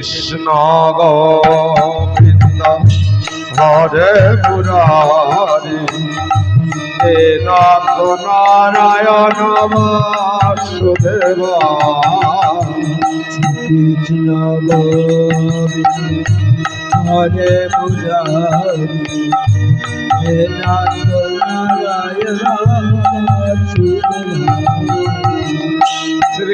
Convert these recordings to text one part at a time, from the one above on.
কৃষ্ণ গোবিন্দ, হরে মুরারি হে নাথ নারায়ণ বাসুদেব। কৃষ্ণ গোবিন্দ, হরে মুরারি হে নাথ নারায়ণ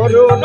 করুণ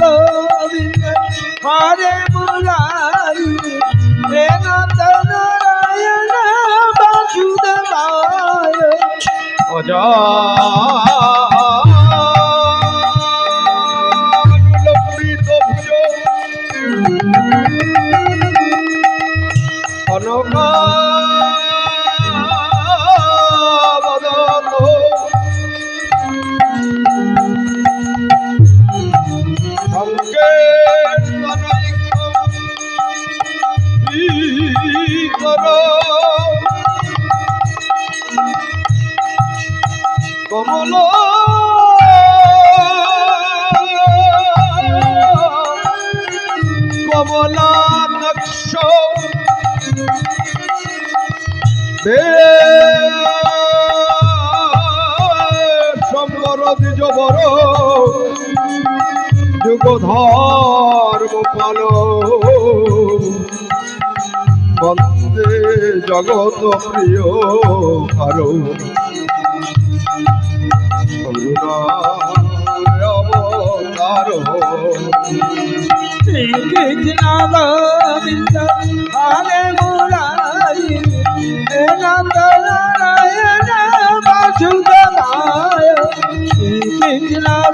গোবিন্দ হরে মুরারি হে নাথ নারায়ণ বাসুদেব কমল। কমলা নকশ সম্বর দ্বিজ বড় যুগ ধর্ম পাল বন্দে জগত প্রিয় কারণ। অবতার শ্রী কৃষ্ণ গোবিন্দ হরে মুরারি নাম নারায়ণ কৃষ্ণ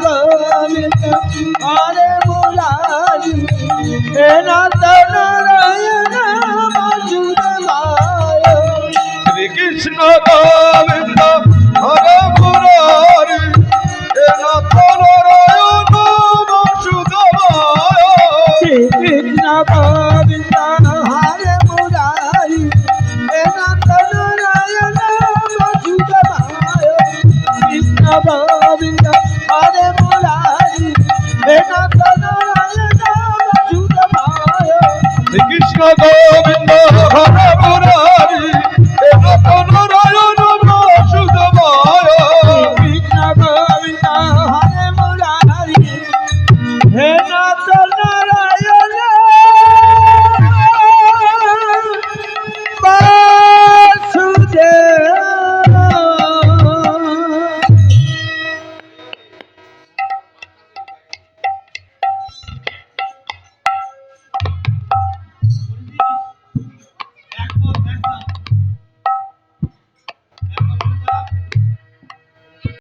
গোবিন্দ হরে পুরা